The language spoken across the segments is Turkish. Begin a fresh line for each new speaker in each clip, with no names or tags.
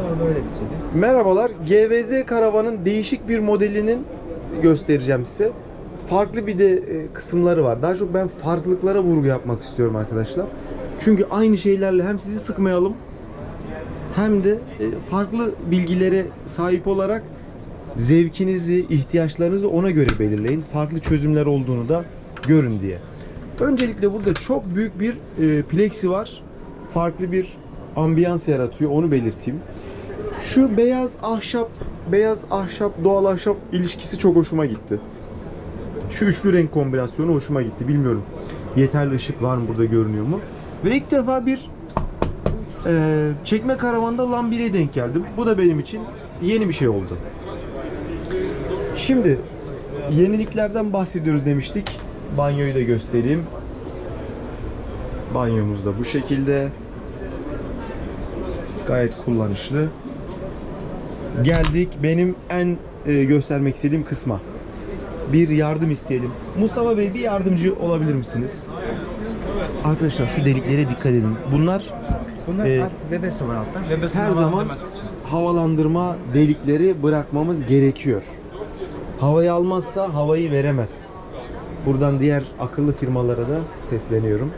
şeydi.
Merhabalar. GVZ karavanın değişik bir modelinin göstereceğim size. Farklı bir de e, kısımları var. Daha çok ben farklılıklara vurgu yapmak istiyorum arkadaşlar. Çünkü aynı şeylerle hem sizi sıkmayalım hem de e, farklı bilgilere sahip olarak zevkinizi, ihtiyaçlarınızı ona göre belirleyin. Farklı çözümler olduğunu da görün diye. Öncelikle burada çok büyük bir e, plexi var. Farklı bir ambiyans yaratıyor. Onu belirteyim. Şu beyaz ahşap, beyaz ahşap, doğal ahşap ilişkisi çok hoşuma gitti. Şu üçlü renk kombinasyonu hoşuma gitti. Bilmiyorum. Yeterli ışık var mı burada görünüyor mu? Ve ilk defa bir e, çekme karavanda lambire denk geldim. Bu da benim için yeni bir şey oldu. Şimdi yeniliklerden bahsediyoruz demiştik. Banyoyu da göstereyim. Banyomuz da bu şekilde. Gayet kullanışlı. Geldik benim en e, göstermek istediğim kısma. Bir yardım isteyelim. Mustafa Bey bir yardımcı olabilir misiniz? Arkadaşlar şu deliklere dikkat edin. Bunlar
Bunlar
Ee,
var. Webesto var altta. Webesto'nun
her zaman
havalandırması için.
havalandırma delikleri bırakmamız gerekiyor. Havayı almazsa havayı veremez. Buradan diğer akıllı firmalara da sesleniyorum.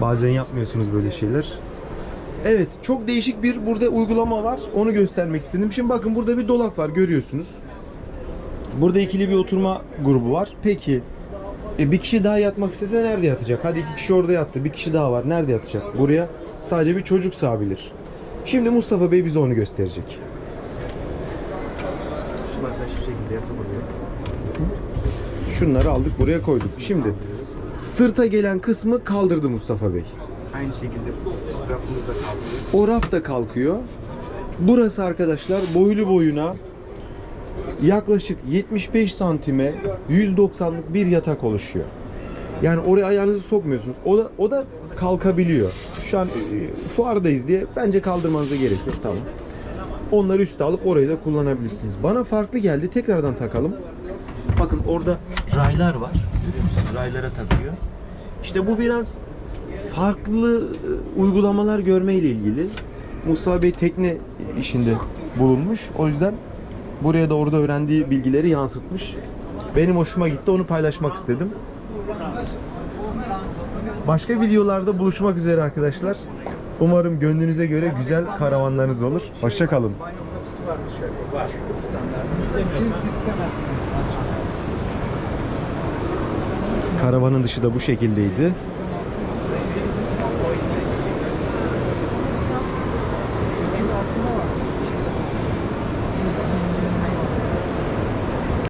Bazen yapmıyorsunuz böyle şeyler. Evet, çok değişik bir burada uygulama var. Onu göstermek istedim. Şimdi bakın burada bir dolap var görüyorsunuz. Burada ikili bir oturma grubu var. Peki e, bir kişi daha yatmak istese nerede yatacak? Hadi iki kişi orada yattı. Bir kişi daha var. Nerede yatacak? Buraya sadece bir çocuk sığabilir. Şimdi Mustafa Bey bize onu gösterecek.
Şu mesela şu şekilde yatabiliyor.
Şunları aldık buraya koyduk. Şimdi sırta gelen kısmı kaldırdı Mustafa Bey.
Aynı şekilde rafımızda kaldırıyor.
O raf da kalkıyor. Burası arkadaşlar boylu boyuna yaklaşık 75 santime 190'lık bir yatak oluşuyor. Yani oraya ayağınızı sokmuyorsunuz. O da o da kalkabiliyor. Şu an e, fuardayız diye bence kaldırmanıza gerek yok. Tamam. Onları üste alıp orayı da kullanabilirsiniz. Bana farklı geldi. Tekrardan takalım. Bakın orada raylar var. Raylara takıyor. İşte bu biraz farklı e, uygulamalar görme ile ilgili. Musa Bey tekne işinde bulunmuş. O yüzden buraya da orada öğrendiği bilgileri yansıtmış. Benim hoşuma gitti. Onu paylaşmak istedim. Başka videolarda buluşmak üzere arkadaşlar. Umarım gönlünüze göre güzel karavanlarınız olur. Hoşça kalın.
Siz istemezsiniz.
Karavanın dışı da bu şekildeydi.